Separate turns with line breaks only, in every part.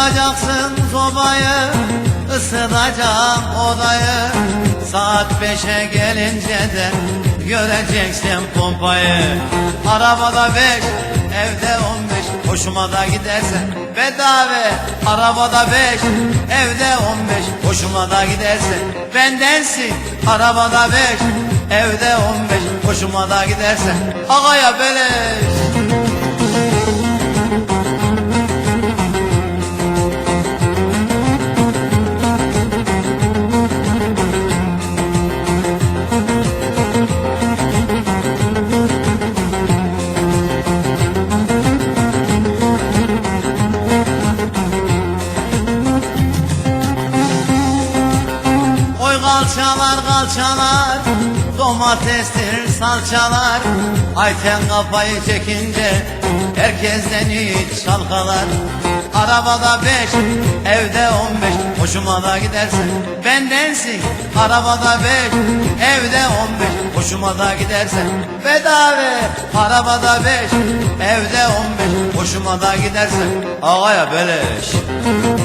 Yakacaksın sobayı ısıtacağım odayı Saat beşe gelince de göreceksin pompayı. Arabada beş evde on beş. Hoşuma da giderse Bedava. Arabada beş evde on beş. Hoşuma da giderse Bendensin. Arabada beş evde on beş. Hoşuma da giderse Ağaya beleş kalçalar kalçalar Domatestir salçalar. Ayten kafayı çekince Herkesten hiç çalkalar. Arabada beş Evde on beş Hoşuma da gidersen Bendensin. Arabada beş Evde on beş Hoşuma da gidersen Bedava. Arabada beş Evde on beş Hoşuma da gidersen Ağaya beleş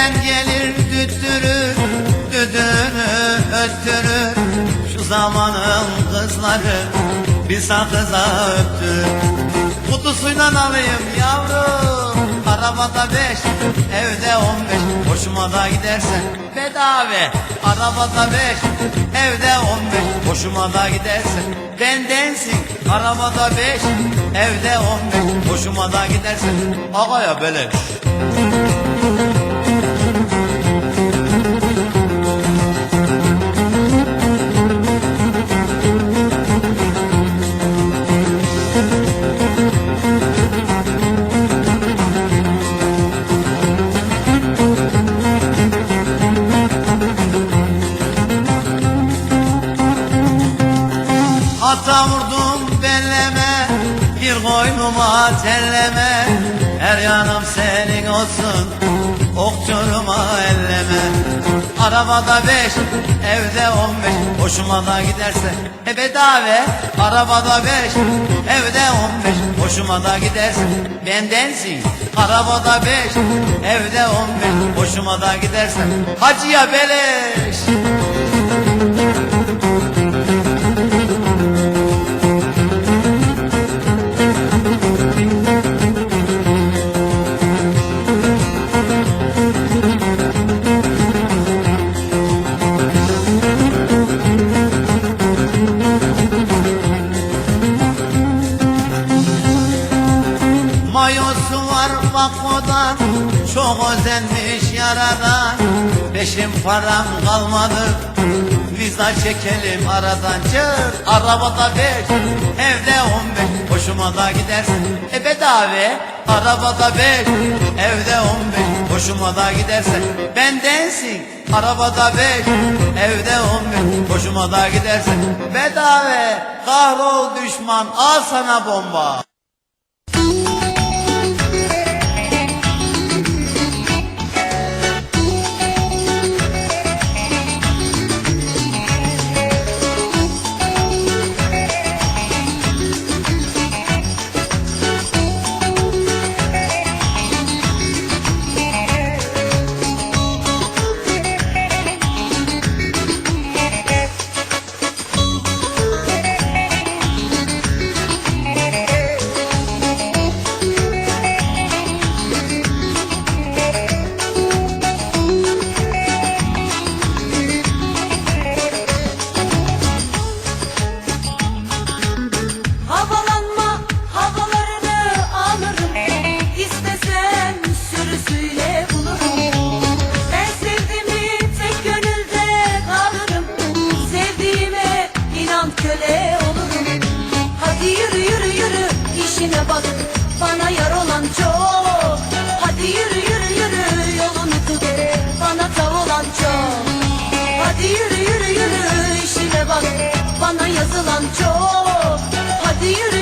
Tren gelir düttürür, düdüğünü öttürür. Şu zamanın kızları bir sakıza öptü Kutusuyla alayım yavrum Arabada beş, evde on beş. Hoşuma da gidersen bedava Arabada beş, evde on beş. Hoşuma da gidersen bendensin Arabada beş, evde on beş. Hoşuma da gidersen Ağaya beleş Ata vurdum belleme Bir koynuma telleme. Her yanım senin olsun Okçuruma elleme. Arabada beş Evde on beş Hoşuma da giderse. E bedava Arabada beş Evde on beş Hoşuma da giderse. Bendensin Arabada beş Evde on beş Hoşuma da giderse. Hacıya beleş bakmadan Çok özenmiş yaradan Beşim param kalmadı. Viza çekelim aradan. Çır arabada beş Evde on beş Hoşuma da gidersin. E bedava Arabada beş Evde on beş Hoşuma da gidersen Bendensin Arabada beş Evde on beş Hoşuma da gidersen Bedava Kahrol düşman Al sana bomba
yazılan çok. Hadi yürü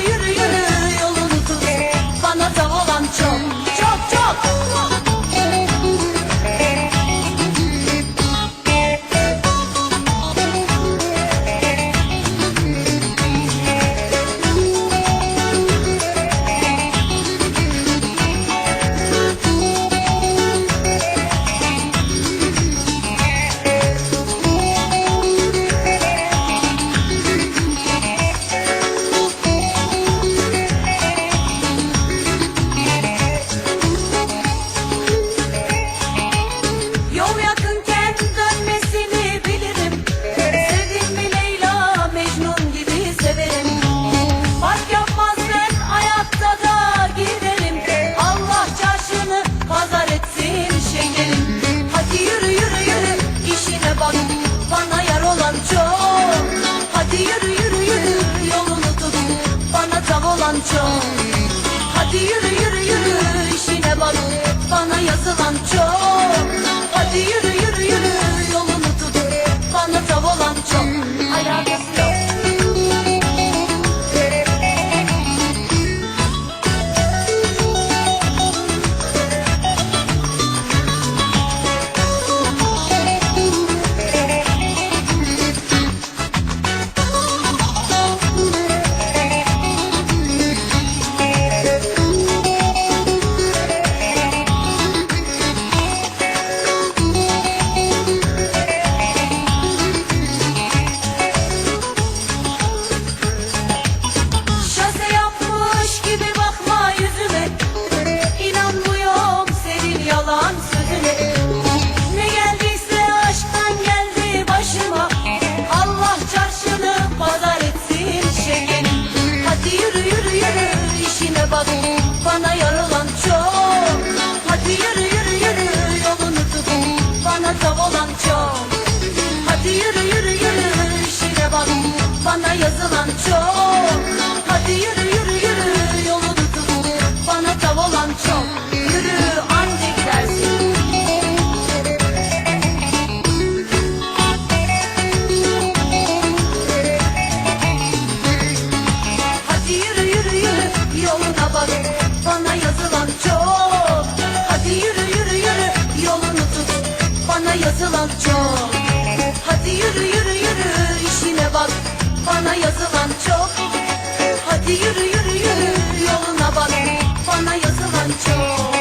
çok. Hadi yürü yürü yürü. İşine bak bana yazılan çok. Hadi yürü yürü. bana yazılan çok. Hadi yürü yürü yürü işine bak. Bana yazılan çok. Hadi yürü yürü yürü yoluna bak. Bana yazılan çok.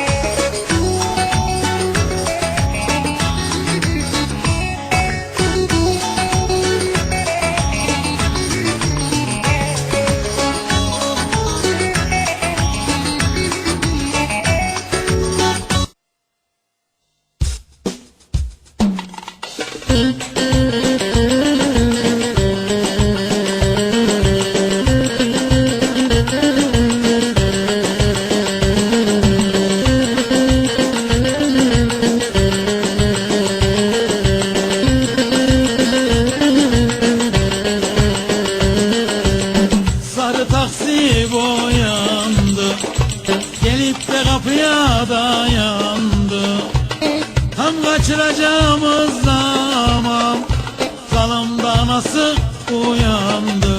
Baharı taksi boyandı Gelip de kapıya dayandı. Tam kaçıracağımız zaman Salımda nasıl uyandı?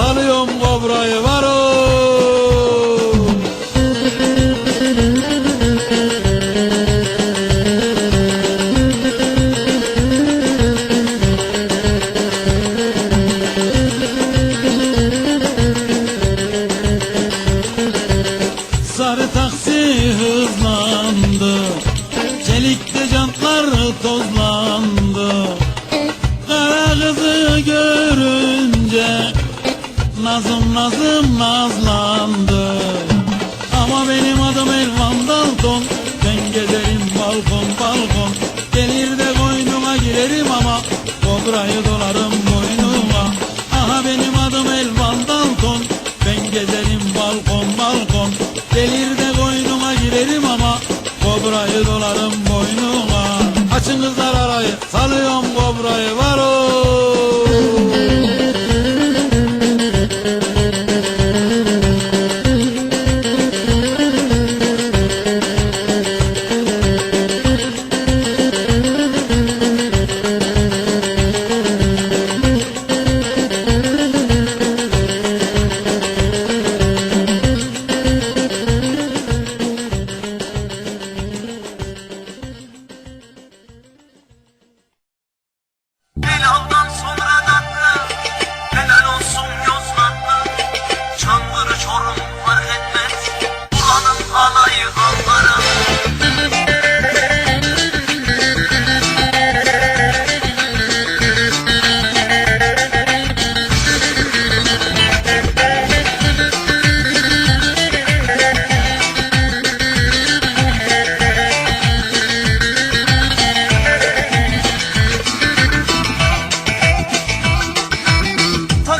Tanıyorum kobrayı burayı dolarım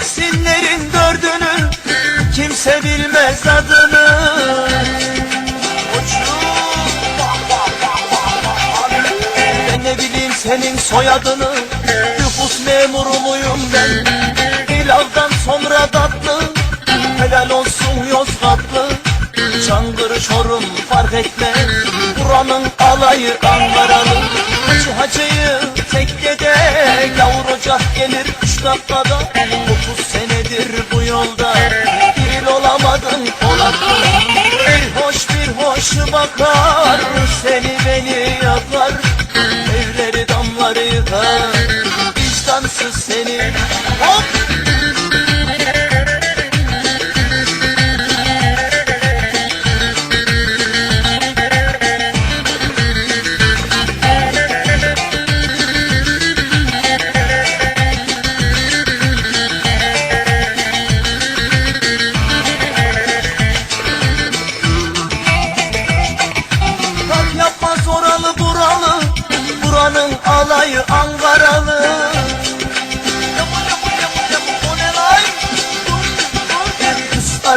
Taksimlerin dördünü Kimse bilmez adını. Ben ne bileyim senin soyadını Nüfus memuru muyum ben. Hilaldan sonra tatlı Helal olsun Yozgatlı. Çangırı Çorum fark etmez Buranın alayı Ankaralı Hacı hacıyı tekkede Yavru ocak gelir üç dakikada yolda. Bir olamadın Polatlı Bir hoş bir hoş bakar Seni beni yapar Evleri damları yıkar Vicdansız seni. Hop!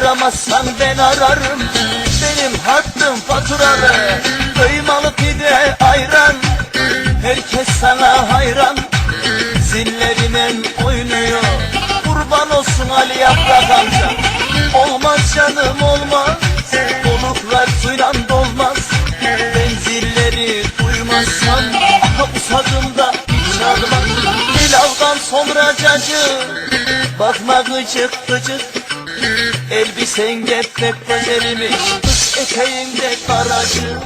Aramazsan ben ararım. Benim hattım faturalı Kıymalı pide ayran. Herkes sana hayran. Zillerine oynuyor. Kurban olsun Ali Yaprak amca. Olmaz canım olmaz. Oluklar suyla dolmaz. Ben zilleri duymazsam Aha usadığımda hiç çalmaz Pilavdan sonra cacı Bakma gıcık gıcık Elbisen güzelmiş Kız eteğinde karacı